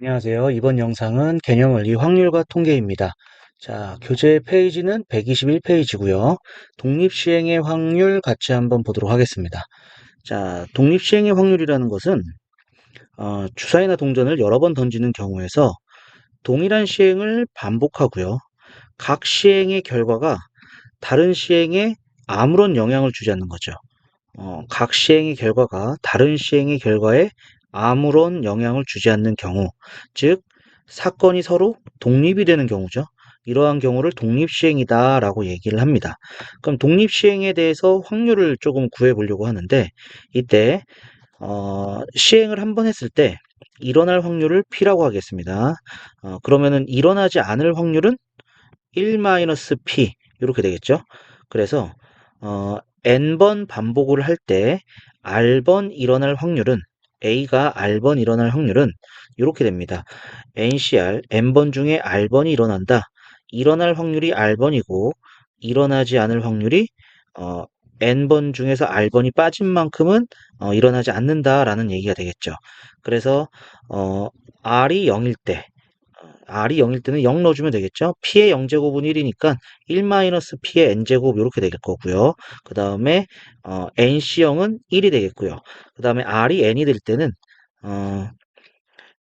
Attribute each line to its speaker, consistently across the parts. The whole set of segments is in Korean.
Speaker 1: 안녕하세요. 이번 영상은 개념원리 확률과 통계입니다. 자, 교재 페이지는 121페이지고요. 독립시행의 확률 같이 한번 보도록 하겠습니다. 자, 독립시행의 확률이라는 것은 어, 주사위나 동전을 여러 번 던지는 경우에서 동일한 시행을 반복하고요. 각 시행의 결과가 다른 시행에 아무런 영향을 주지 않는 거죠. 어, 각 시행의 결과가 다른 시행의 결과에 아무런 영향을 주지 않는 경우, 즉 사건이 서로 독립이 되는 경우죠. 이러한 경우를 독립시행이다라고 얘기를 합니다. 그럼 독립시행에 대해서 확률을 조금 구해보려고 하는데 이때 어, 시행을 한 번 했을 때 일어날 확률을 P라고 하겠습니다. 어, 그러면은 일어나지 않을 확률은 1-P 이렇게 되겠죠. 그래서 어, n번 반복을 할 때 r번 일어날 확률은 a가 r번 일어날 확률은 이렇게 됩니다. ncr n번 중에 r번이 일어난다. 일어날 확률이 r번이고 일어나지 않을 확률이 어, n번 중에서 r번이 빠진 만큼은 어, 일어나지 않는다라는 얘기가 되겠죠. 그래서 어, r이 0일 때 r이 0일 때는 0 넣어주면 되겠죠. p의 0제곱은 1이니까 1-p의 n제곱 이렇게 될 거고요. 그 다음에 어, nc0은 1이 되겠고요. 그 다음에 r이 n이 될 때는 어,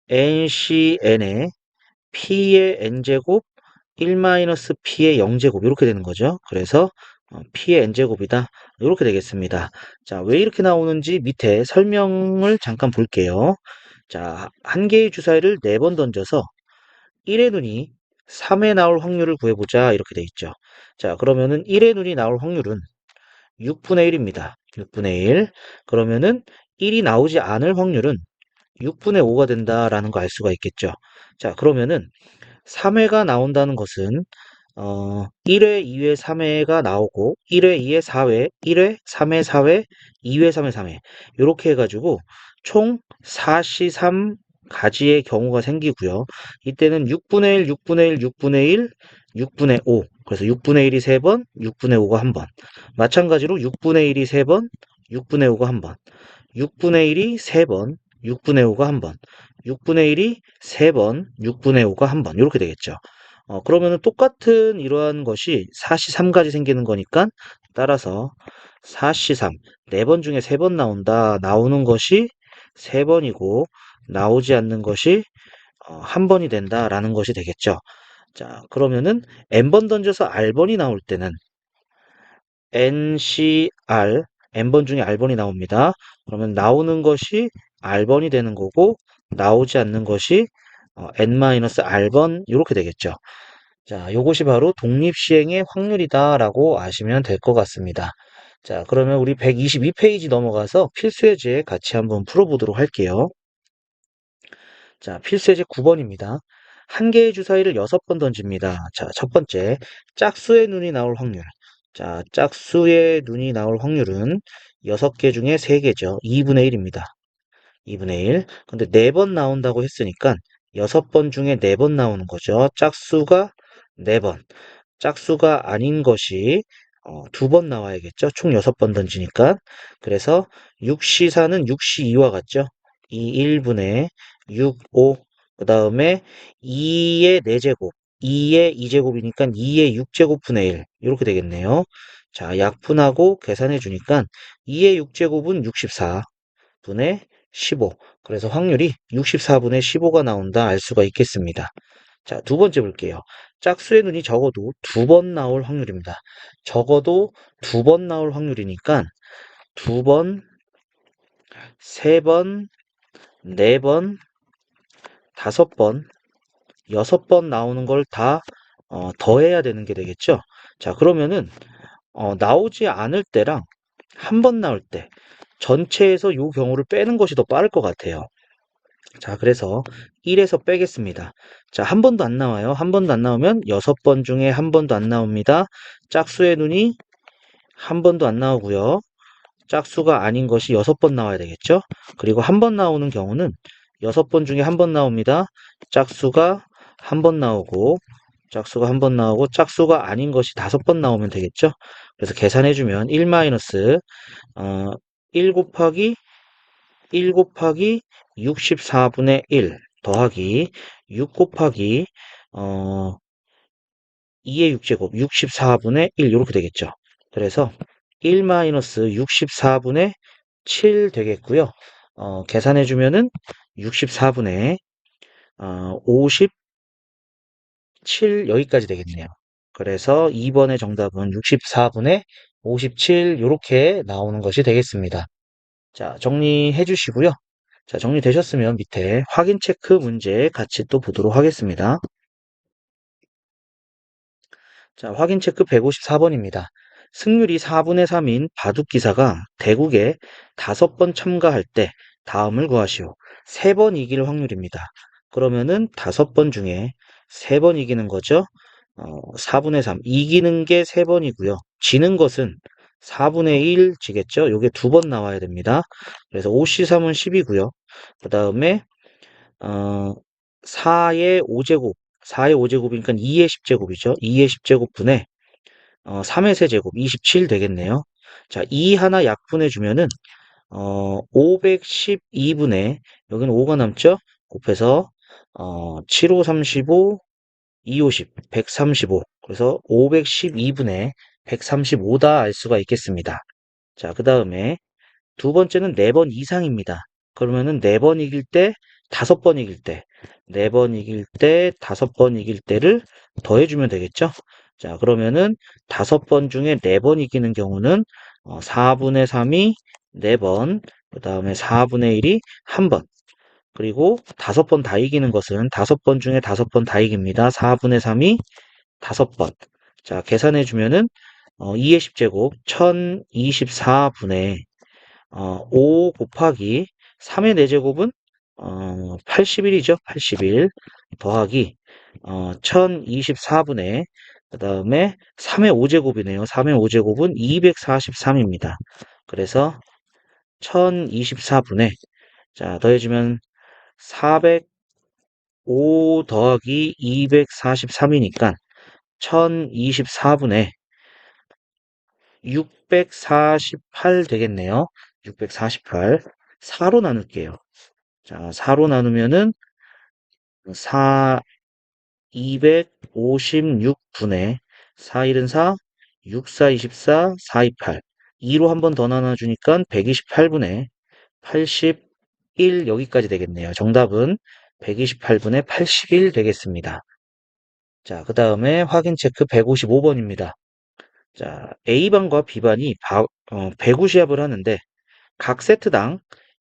Speaker 1: ncn의 p의 n제곱 1-p의 0제곱 이렇게 되는 거죠. 그래서 어, p의 n제곱이다. 이렇게 되겠습니다. 자, 왜 이렇게 나오는지 밑에 설명을 잠깐 볼게요. 자, 한 개의 주사위를 4번 던져서 1의 눈이 3에 나올 확률을 구해보자 이렇게 돼 있죠. 자 그러면은 1의 눈이 나올 확률은 6분의 1입니다. 6분의 1 그러면은 1이 나오지 않을 확률은 6분의 5가 된다라는 거 알 수가 있겠죠. 자 그러면은 3회가 나온다는 것은 어, 1회, 2회, 3회가 나오고 1회, 2회, 4회, 1회, 3회, 4회, 2회, 3회, 3회 이렇게 해가지고 총 4시 3 가지의 경우가 생기고요. 이때는 6분의 1, 6분의 1, 6분의 1, 6분의 5. 그래서 6분의 1이 3번, 6분의 5가 1번. 마찬가지로 6분의 1이 3번, 6분의 5가 1번. 6분의 1이 3번, 6분의 5가 1번. 6분의 1이 3번, 6분의 5가 1번. 이렇게 되겠죠. 어, 그러면은 똑같은 이러한 것이 4시 3가지 생기는 거니까 따라서 4시 3, 4번 중에 3번 나온다. 나오는 것이 3번이고 나오지 않는 것이 어, 한 번이 된다라는 것이 되겠죠. 자, 그러면은 n번 던져서 r번이 나올 때는 ncr n번 중에 r번이 나옵니다. 그러면 나오는 것이 r번이 되는 거고 나오지 않는 것이 어, n-r번 이렇게 되겠죠. 자, 이것이 바로 독립시행의 확률이다라고 아시면 될 것 같습니다. 자, 그러면 우리 122페이지 넘어가서 필수예제 같이 한번 풀어보도록 할게요. 자, 필수예제 9번입니다. 한 개의 주사위를 6번 던집니다. 자, 첫 번째, 짝수의 눈이 나올 확률. 자, 짝수의 눈이 나올 확률은 6개 중에 3개죠. 2분의 1입니다. 2분의 1. 근데 4번 나온다고 했으니까 6번 중에 4번 나오는 거죠. 짝수가 4번. 짝수가 아닌 것이 어, 2번 나와야겠죠. 총 6번 던지니까. 그래서 6시4는 6시2와 같죠. 2 1분의 6, 5. 그 다음에 2의 4제곱. 2의 2제곱이니까 2의 6제곱분의 1. 이렇게 되겠네요. 자, 약분하고 계산해 주니까 2의 6제곱은 64분의 15. 그래서 확률이 64분의 15가 나온다 알 수가 있겠습니다. 자, 두 번째 볼게요. 짝수의 눈이 적어도 두 번 나올 확률입니다. 적어도 두 번 나올 확률이니까 두 번, 세 번, 네 번, 다섯 번, 여섯 번 나오는 걸다 어, 더해야 되는 게 되겠죠. 자, 그러면은 어, 나오지 않을 때랑 한 번 나올 때 전체에서 이 경우를 빼는 것이 더 빠를 것 같아요. 자, 그래서 1에서 빼겠습니다. 자, 한 번도 안 나와요. 한 번도 안 나오면 6번 중에 한 번도 안 나옵니다. 짝수의 눈이 한 번도 안 나오고요. 짝수가 아닌 것이 6번 나와야 되겠죠. 그리고 한 번 나오는 경우는 6번 중에 한 번 나옵니다. 짝수가 한 번 나오고 짝수가 한 번 나오고 짝수가 아닌 것이 다섯 번 나오면 되겠죠. 그래서 계산해주면 1 마이너스 어, 1 곱하기 1 곱하기 64분의 1 더하기 6 곱하기 어 2의 6제곱 64분의 1 이렇게 되겠죠. 그래서 1 마이너스 64분의 7 되겠고요. 어, 계산해 주면은 64분의 어, 57 여기까지 되겠네요. 그래서 2번의 정답은 64분의 57 이렇게 나오는 것이 되겠습니다. 자, 정리해 주시고요. 자, 정리되셨으면 밑에 확인 체크 문제 같이 또 보도록 하겠습니다. 자, 확인 체크 154번입니다. 승률이 4분의 3인 바둑 기사가 대국에 5번 참가할 때 다음을 구하시오. 3번 이길 확률입니다. 그러면은 5번 중에 3번 이기는 거죠. 어, 4분의 3. 이기는 게 3번이고요. 지는 것은 4분의 1 지겠죠? 요게 두 번 나와야 됩니다. 그래서 5C3은 10이고요. 그 다음에 어, 4의 5제곱, 4의 5제곱이니까 2의 10제곱이죠. 2의 10제곱 분의 어, 3의 세제곱, 27 되겠네요. 자, 2 하나 약분해 주면은 어, 512분의 여기는 5가 남죠? 곱해서 어, 7, 5, 35, 2, 50, 135. 그래서 512분의 135다 알 수가 있겠습니다. 자, 그 다음에 두 번째는 네번 이상입니다. 그러면은 네번 이길 때, 다섯 번 이길 때, 네번 이길 때, 다섯 번 이길 때를 더해주면 되겠죠? 자, 그러면은 다섯 번 중에 네번 이기는 경우는 어, 4분의 3이 네 번, 그 다음에 4분의 1이 한 번, 그리고 다섯 번다 이기는 것은 다섯 번 중에 다섯 번다 이깁니다. 4분의 3이 다섯 번. 자, 계산해 주면은 어, 2의 10제곱 1024분의 어, 5 곱하기 3의 4제곱은 어, 81이죠. 81 더하기 어, 1024분의 그 다음에 3의 5제곱이네요. 3의 5제곱은 243입니다. 그래서 1024분의 자 더해주면 405 더하기 243이니까 1024분의 648 되겠네요. 648. 4로 나눌게요. 자, 4로 나누면은 4, 256분의 4, 1은 4, 6, 4, 24, 4, 28. 2로 한 번 더 나눠주니까 128분의 81 여기까지 되겠네요. 정답은 128분의 81 되겠습니다. 자, 그 다음에 확인 체크 155번입니다. 자, A반과 B반이 바, 어, 배구 시합을 하는데 각 세트당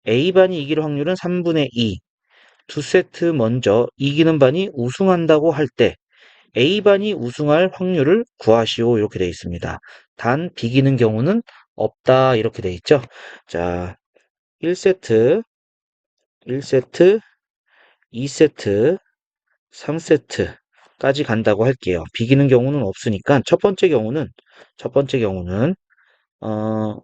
Speaker 1: A반이 이길 확률은 3분의 2. 두 세트 먼저 이기는 반이 우승한다고 할 때 A반이 우승할 확률을 구하시오 이렇게 되어 있습니다. 단 비기는 경우는 없다 이렇게 되어 있죠. 자, 1세트, 1세트, 2세트, 3세트까지 간다고 할게요. 비기는 경우는 없으니까 첫 번째 경우는 첫 번째 경우는 어,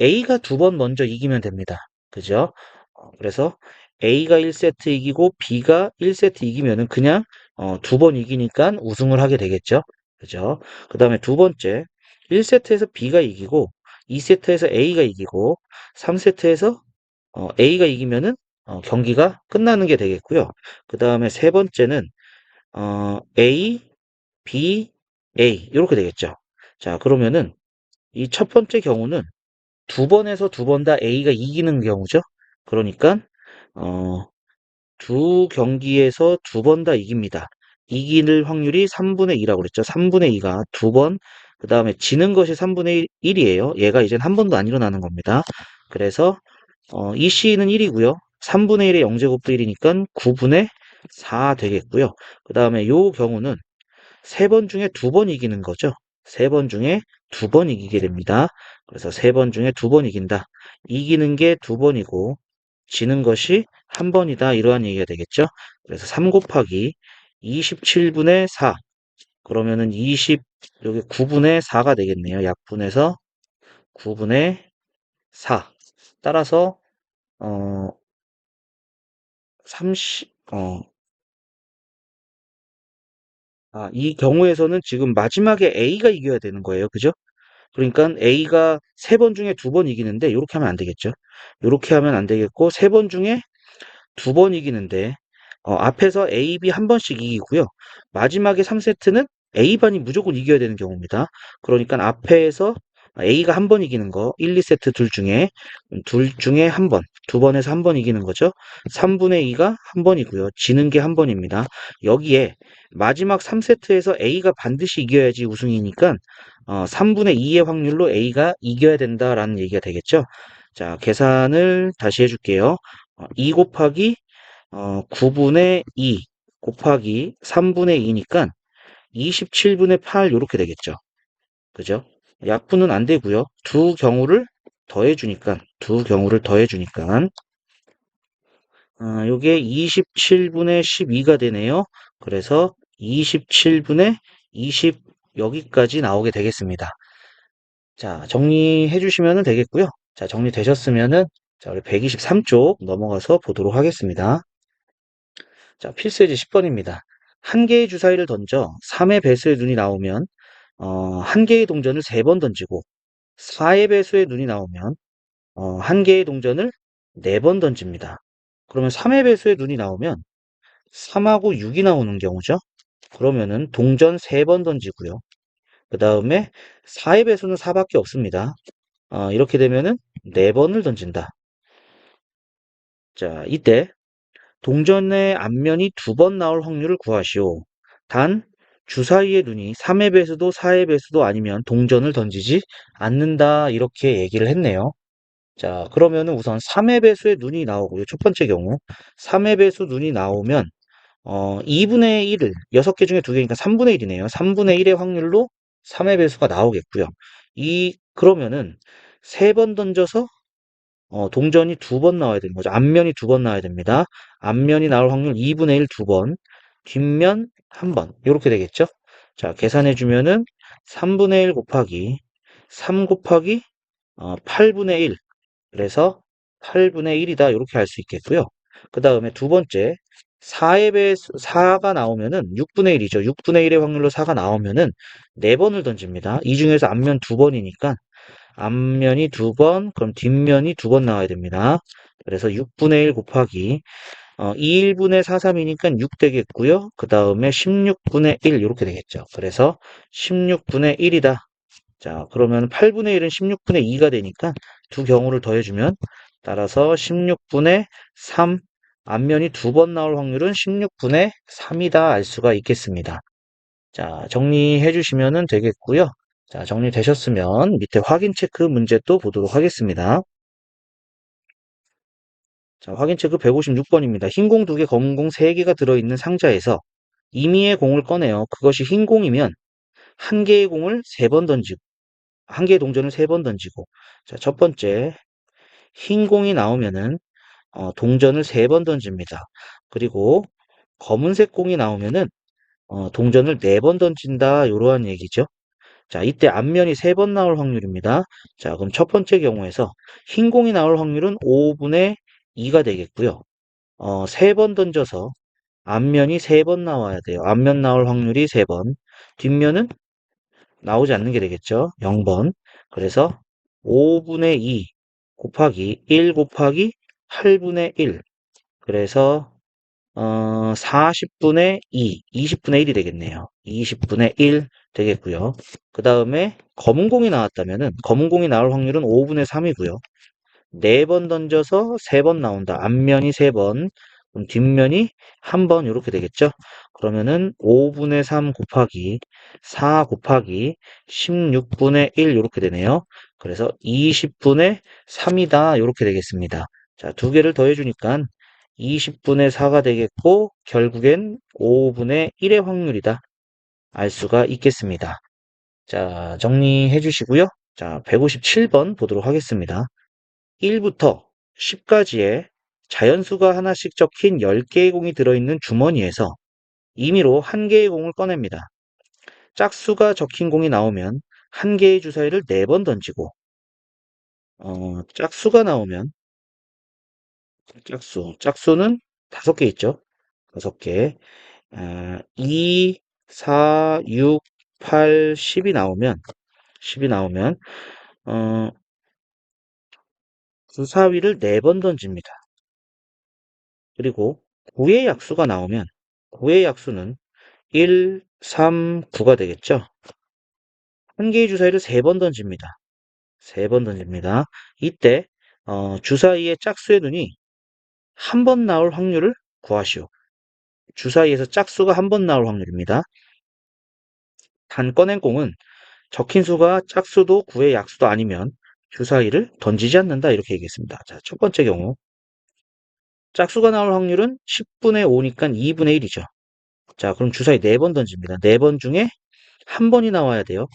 Speaker 1: A가 두 번 먼저 이기면 됩니다. 그죠? 어, 그래서 A가 1세트 이기고 B가 1세트 이기면은 그냥 어, 두 번 이기니까 우승을 하게 되겠죠. 그죠? 그 다음에 두 번째 1세트에서 B가 이기고 2세트에서 A가 이기고 3세트에서 어, A가 이기면은 어, 경기가 끝나는 게 되겠고요. 그 다음에 세 번째는 어, A, B, A 이렇게 되겠죠. 자 그러면은 이 첫 번째 경우는 두 번에서 두 번 다 A가 이기는 경우죠. 그러니까 어, 두 경기에서 두 번 다 이깁니다. 이길 확률이 3분의 2라고 그랬죠. 3분의 2가 두 번, 그 다음에 지는 것이 3분의 1 이에요. 얘가 이젠 한 번도 안 일어나는 겁니다. 그래서 어, 이 C는 1이고요. 3분의 1의 0제곱도 1이니까 9분의 4 되겠고요. 그 다음에 요 경우는 세 번 중에 두 번 이기는 거죠. 세 번 중에 두 번 이기게 됩니다. 그래서 세 번 중에 두 번 이긴다. 이기는 게 두 번이고 지는 것이 한 번이다. 이러한 얘기가 되겠죠. 그래서 3 곱하기 27분의 4. 그러면은 20, 여기 9분의 4가 되겠네요. 약분해서 9분의 4. 따라서, 어, 30, 어, 아, 이 경우에서는 지금 마지막에 A가 이겨야 되는 거예요. 그죠? 그러니까 A가 세 번 중에 두 번 이기는데 이렇게 하면 안 되겠죠. 이렇게 하면 안 되겠고 세 번 중에 두 번 이기는데 어, 앞에서 A, B 한 번씩 이기고요. 마지막에 3세트는 A반이 무조건 이겨야 되는 경우입니다. 그러니까 앞에서 A가 한 번 이기는 거 1, 2세트 둘 중에 둘 중에 한 번, 두 번에서 한 번 이기는 거죠. 3분의 2가 한 번이고요. 지는 게 한 번입니다. 여기에 마지막 3세트에서 A가 반드시 이겨야지 우승이니까 어, 3분의 2의 확률로 A가 이겨야 된다라는 얘기가 되겠죠. 자, 계산을 다시 해줄게요. 어, 2 곱하기 어, 9분의 2 곱하기 3분의 2니까 27분의 8 이렇게 되겠죠. 그죠? 약분은 안 되고요. 두 경우를 더해 주니까 두 경우를 더해 주니까 아, 요게 27분의 12가 되네요. 그래서 27분의 20 여기까지 나오게 되겠습니다. 자, 정리해 주시면 되겠고요. 자, 정리되셨으면은 자, 우리 123쪽 넘어가서 보도록 하겠습니다. 자, 필수예제 10번입니다. 한 개의 주사위를 던져 3의 배수의 눈이 나오면 어, 한 개의 동전을 3번 던지고 4의 배수의 눈이 나오면 어, 한 개의 동전을 4번 던집니다. 그러면 3의 배수의 눈이 나오면 3하고 6이 나오는 경우죠. 그러면은 동전 3번 던지고요. 그 다음에 4의 배수는 4밖에 없습니다. 어, 이렇게 되면은 4번을 던진다. 자, 이때 동전의 앞면이 두 번 나올 확률을 구하시오. 단 주사위의 눈이 3의 배수도 4의 배수도 아니면 동전을 던지지 않는다 이렇게 얘기를 했네요. 자 그러면은 우선 3의 배수의 눈이 나오고요. 첫 번째 경우 3의 배수 눈이 나오면 어 2분의 1을 6개 중에 2개니까 3분의 1이네요. 3분의 1의 확률로 3의 배수가 나오겠고요. 이 그러면은 세번 던져서 어, 동전이 두 번 나와야 되는 거죠. 앞면이 두 번 나와야 됩니다. 앞면이 나올 확률 2분의 1 두 번, 뒷면 한 번. 이렇게 되겠죠? 자, 계산해 주면은 3분의 1 곱하기 3 곱하기 어, 8분의 1. 그래서 8분의 1이다. 이렇게 할 수 있겠고요. 그 다음에 두 번째 4의 배 4가 나오면은 6분의 1이죠. 6분의 1의 확률로 4가 나오면은 4번을 던집니다. 이 중에서 앞면 두 번이니까 앞면이 두 번, 그럼 뒷면이 두번 나와야 됩니다. 그래서 6분의 1 곱하기 어, 2 1분의 4, 3이니까 6 되겠고요. 그 다음에 16분의 1 이렇게 되겠죠. 그래서 16분의 1이다. 자, 그러면 8분의 1은 16분의 2가 되니까 두 경우를 더해주면 따라서 16분의 3 앞면이 두 번 나올 확률은 16분의 3이다 알 수가 있겠습니다. 자, 정리해 주시면 되겠고요. 자, 정리되셨으면 밑에 확인 체크 문제 또 보도록 하겠습니다. 자, 확인 체크 156번입니다. 흰 공 2개, 검은 공 3개가 들어있는 상자에서 임의의 공을 꺼내요. 그것이 흰 공이면 한 개의 공을 3번 던지고, 한 개의 동전을 3번 던지고, 자, 첫 번째, 흰 공이 나오면은, 어, 동전을 3번 던집니다. 그리고 검은색 공이 나오면은, 어, 동전을 4번 던진다, 이러한 얘기죠. 자, 이때 앞면이 3번 나올 확률입니다. 자, 그럼 첫 번째 경우에서 흰 공이 나올 확률은 5분의 2가 되겠고요. 어, 3번 던져서 앞면이 3번 나와야 돼요. 앞면 나올 확률이 3번. 뒷면은 나오지 않는 게 되겠죠. 0번. 그래서 5분의 2 곱하기 1 곱하기 8분의 1. 그래서 어, 40분의 2, 20분의 1이 되겠네요. 20분의 1 되겠고요. 그 다음에 검은 공이 나왔다면 은 검은 공이 나올 확률은 5분의 3이고요. 4번 던져서 3번 나온다. 앞면이 3번, 그럼 뒷면이 한 번 이렇게 되겠죠. 그러면은 5분의 3 곱하기 4 곱하기 16분의 1 이렇게 되네요. 그래서 20분의 3이다 이렇게 되겠습니다. 자, 두 개를 더해 주니까 20분의 4가 되겠고 결국엔 5분의 1의 확률이다. 알 수가 있겠습니다. 자, 정리해 주시고요. 자, 157번 보도록 하겠습니다. 1부터 10까지의 자연수가 하나씩 적힌 10개의 공이 들어있는 주머니에서 임의로 한 개의 공을 꺼냅니다. 짝수가 적힌 공이 나오면 한 개의 주사위를 4번 던지고 어, 짝수가 나오면 짝수. 짝수는 다섯 개 있죠. 다섯 개. 아, 2, 4, 6, 8, 10이 나오면 10이 나오면 어, 주사위를 4번 던집니다. 그리고 9의 약수가 나오면 9의 약수는 1, 3, 9가 되겠죠. 한 개의 주사위를 3번 던집니다. 3번 던집니다. 이때 어, 주사위의 짝수의 눈이 한 번 나올 확률을 구하시오. 주사위에서 짝수가 한 번 나올 확률입니다. 단 꺼낸 공은 적힌 수가 짝수도 9의 약수도 아니면 주사위를 던지지 않는다 이렇게 얘기했습니다. 자, 첫 번째 경우 짝수가 나올 확률은 10분의 5니까 2분의 1이죠. 자, 그럼 주사위 4번 던집니다. 4번 중에 한 번이 나와야 돼요.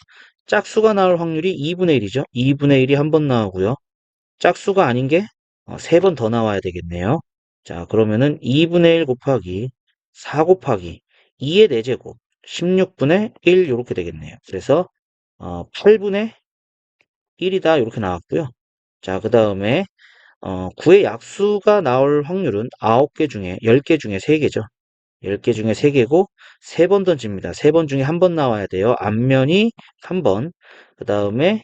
Speaker 1: 짝수가 나올 확률이 2분의 1이죠. 2분의 1이 한 번 나오고요. 짝수가 아닌 게 3번 더 나와야 되겠네요. 자, 그러면은 2분의 1 곱하기 4 곱하기 2의 4제곱 16분의 1 이렇게 되겠네요. 그래서 어, 8분의 1이다 이렇게 나왔고요. 자, 그 다음에 어, 9의 약수가 나올 확률은 9개 중에 10개 중에 3개죠. 10개 중에 3개고 3번 던집니다. 3번 중에 한 번 나와야 돼요. 앞면이 한 번, 그 다음에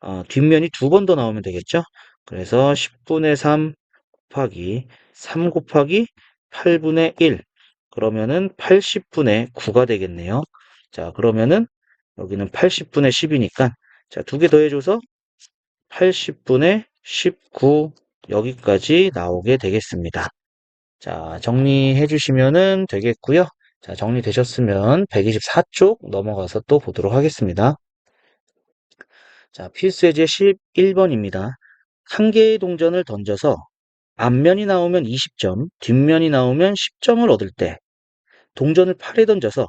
Speaker 1: 어, 뒷면이 두 번 더 나오면 되겠죠. 그래서 10분의 3 곱하기 3 곱하기 8분의 1 그러면은 80분의 9가 되겠네요. 자 그러면은 여기는 80분의 10이니까 자 두 개 더해줘서 80분의 19 여기까지 나오게 되겠습니다. 자 정리해 주시면은 되겠고요. 자 정리되셨으면 124쪽 넘어가서 또 보도록 하겠습니다. 자 필수예제 11번입니다. 한 개의 동전을 던져서 앞면이 나오면 20점, 뒷면이 나오면 10점을 얻을 때 동전을 8에 던져서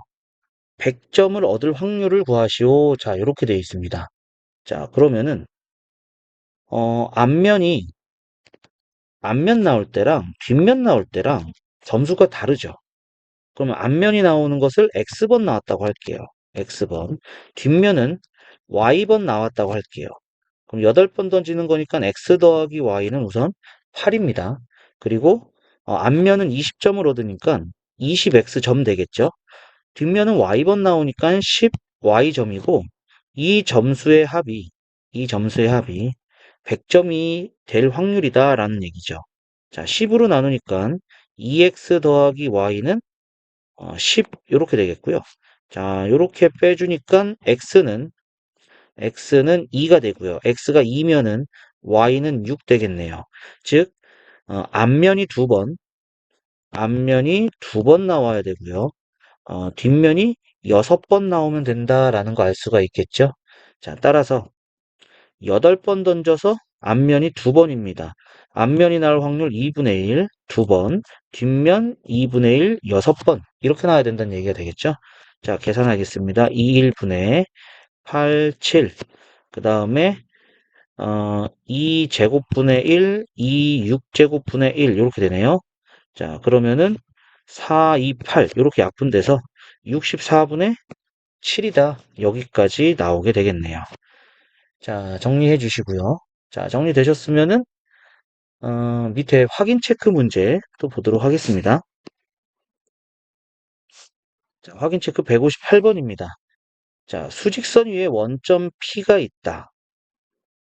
Speaker 1: 100점을 얻을 확률을 구하시오. 자, 이렇게 되어 있습니다. 자, 그러면은 어, 앞면이 앞면 나올 때랑 뒷면 나올 때랑 점수가 다르죠. 그러면 앞면이 나오는 것을 X번 나왔다고 할게요. X번. 뒷면은 Y번 나왔다고 할게요. 그럼 8번 던지는 거니까 X 더하기 Y는 우선 8입니다. 그리고 어, 앞면은 20점을 얻으니까 20x 점 되겠죠. 뒷면은 y번 나오니까 10y점이고 이 점수의 합이 이 점수의 합이 100점이 될 확률이다 라는 얘기죠. 자 10으로 나누니까 2x 더하기 y는 어, 10 이렇게 되겠고요. 자 이렇게 빼주니까 x는 x는 2가 되고요. x가 2면은 y는 6 되겠네요. 즉 어, 앞면이 두 번, 앞면이 두 번 나와야 되고요. 어, 뒷면이 여섯 번 나오면 된다라는 거 알 수가 있겠죠. 자, 따라서 여덟 번 던져서 앞면이 두 번입니다. 앞면이 나올 확률 2분의 1, 두 번, 뒷면 2분의 1, 여섯 번 이렇게 나와야 된다는 얘기가 되겠죠. 자, 계산하겠습니다. 2, 1분의 8, 7. 그 다음에 어, 2제곱분의 1, 2, 6제곱분의 1 이렇게 되네요. 자 그러면은 4, 2, 8 이렇게 약분돼서 64분의 7이다. 여기까지 나오게 되겠네요. 자 정리해 주시고요. 자 정리되셨으면은 어, 밑에 확인 체크 문제 또 보도록 하겠습니다. 자, 확인 체크 158번입니다. 자, 수직선 위에 원점 P가 있다.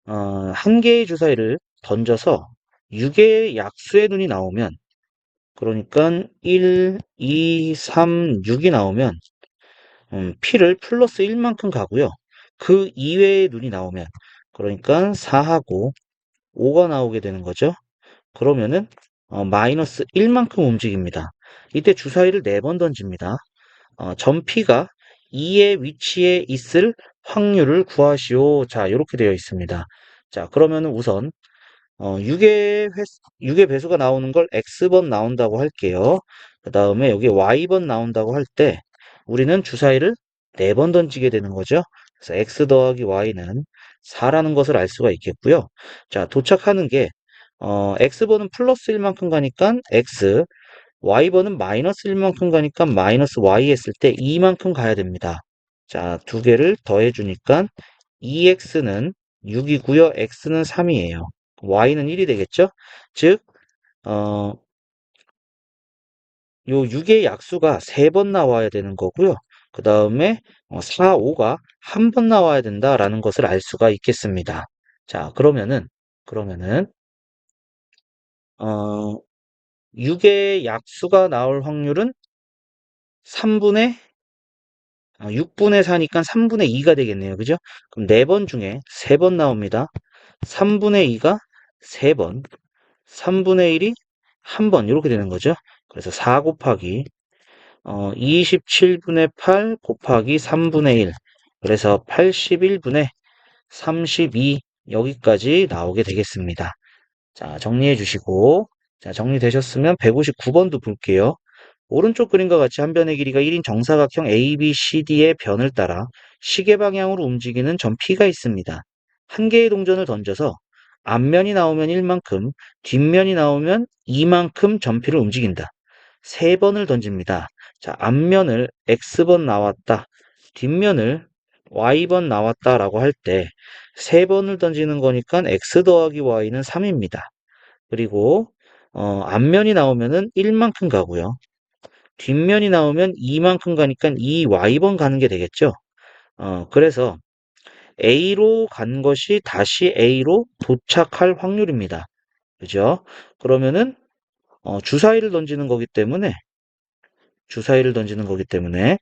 Speaker 1: 어, 한 개의 주사위를 던져서 6개의 약수의 눈이 나오면 그러니까 1, 2, 3, 6이 나오면 음, P를 플러스 1만큼 가고요. 그 이외의 눈이 나오면 그러니까 4하고 5가 나오게 되는 거죠. 그러면은 어, 마이너스 1만큼 움직입니다. 이때 주사위를 4번 던집니다. 어, 점 P가 2의 위치에 있을 확률을 구하시오. 자, 이렇게 되어 있습니다. 자, 그러면은 우선 어, 6의, 회, 6의 배수가 나오는 걸 x번 나온다고 할게요. 그 다음에 여기 y번 나온다고 할 때 우리는 주사위를 4번 던지게 되는 거죠. 그래서 x 더하기 y는 4라는 것을 알 수가 있겠고요. 자, 도착하는 게 어, x번은 플러스 1만큼 가니까 x, y번은 마이너스 1만큼 가니까 마이너스 y 했을 때 2만큼 가야 됩니다. 자, 두 개를 더해 주니까 2x는 6이고요. x는 3이에요. Y는 1이 되겠죠? 즉, 어, 요 6의 약수가 3번 나와야 되는 거고요. 그 다음에 4, 5가 한 번 나와야 된다라는 것을 알 수가 있겠습니다. 자, 그러면은, 그러면은, 어, 6의 약수가 나올 확률은 3분의, 6분의 4니까 3분의 2가 되겠네요. 그죠? 그럼 4번 중에 3번 나옵니다. 3분의 2가 3번, 3분의 1이 1번, 이렇게 되는 거죠. 그래서 4 곱하기 어, 27분의 8 곱하기 3분의 1. 그래서 81분의 32 여기까지 나오게 되겠습니다. 자, 정리해 주시고 자, 정리되셨으면 159번도 볼게요. 오른쪽 그림과 같이 한 변의 길이가 1인 정사각형 ABCD의 변을 따라 시계 방향으로 움직이는 점 P가 있습니다. 한 개의 동전을 던져서 앞면이 나오면 1만큼, 뒷면이 나오면 2만큼 점피를 움직인다. 세 번을 던집니다. 자, 앞면을 X번 나왔다. 뒷면을 Y번 나왔다라고 할때세 번을 던지는 거니까 X 더하기 Y는 3입니다. 그리고 어, 앞면이 나오면은 1만큼 가고요. 뒷면이 나오면 2만큼 가니까 2Y번 가는 게 되겠죠. 어, 그래서 A로 간 것이 다시 A로 도착할 확률입니다. 그죠? 그러면은 어, 주사위를 던지는 거기 때문에 주사위를 던지는 거기 때문에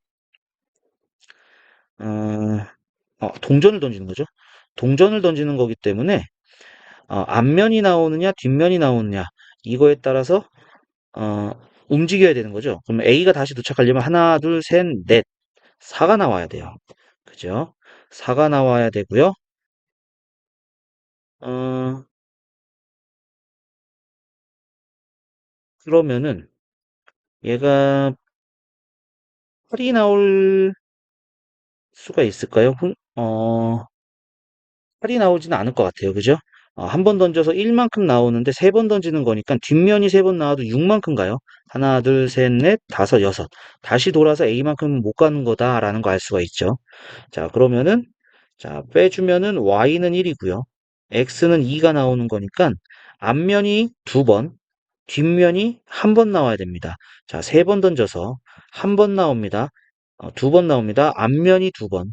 Speaker 1: 어, 어, 동전을 던지는 거죠. 동전을 던지는 거기 때문에 어, 앞면이 나오느냐 뒷면이 나오느냐 이거에 따라서 어, 움직여야 되는 거죠. 그럼 A가 다시 도착하려면 하나, 둘, 셋, 넷, 4가 나와야 돼요. 그죠? 4가 나와야 되고요. 어, 그러면은 얘가 8이 나올 수가 있을까요? 훈- 어, 8이 나오지는 않을 것 같아요. 그죠? 어, 한번 던져서 1만큼 나오는데 세 번 던지는 거니까 뒷면이 세 번 나와도 6만큼 가요. 하나, 둘, 셋, 넷, 다섯, 여섯. 다시 돌아서 A만큼은 못 가는 거다라는 거 알 수가 있죠. 자, 그러면은 자, 빼주면은 Y는 1이고요. X는 2가 나오는 거니까 앞면이 두 번, 뒷면이 한 번 나와야 됩니다. 자, 세 번 던져서 한 번 나옵니다. 어, 두번 나옵니다. 앞면이 두 번,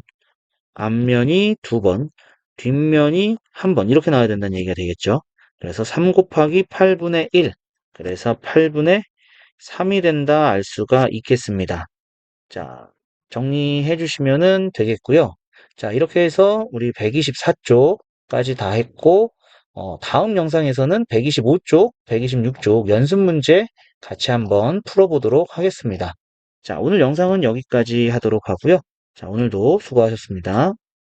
Speaker 1: 앞면이 두 번, 뒷면이 한 번 이렇게 나와야 된다는 얘기가 되겠죠. 그래서 3 곱하기 8분의 1 그래서 8분의 3이 된다 알 수가 있겠습니다. 자, 정리해 주시면은 되겠고요. 자, 이렇게 해서 우리 124쪽까지 다 했고 어, 다음 영상에서는 125쪽, 126쪽 연습 문제 같이 한번 풀어보도록 하겠습니다. 자, 오늘 영상은 여기까지 하도록 하고요. 자, 오늘도 수고하셨습니다.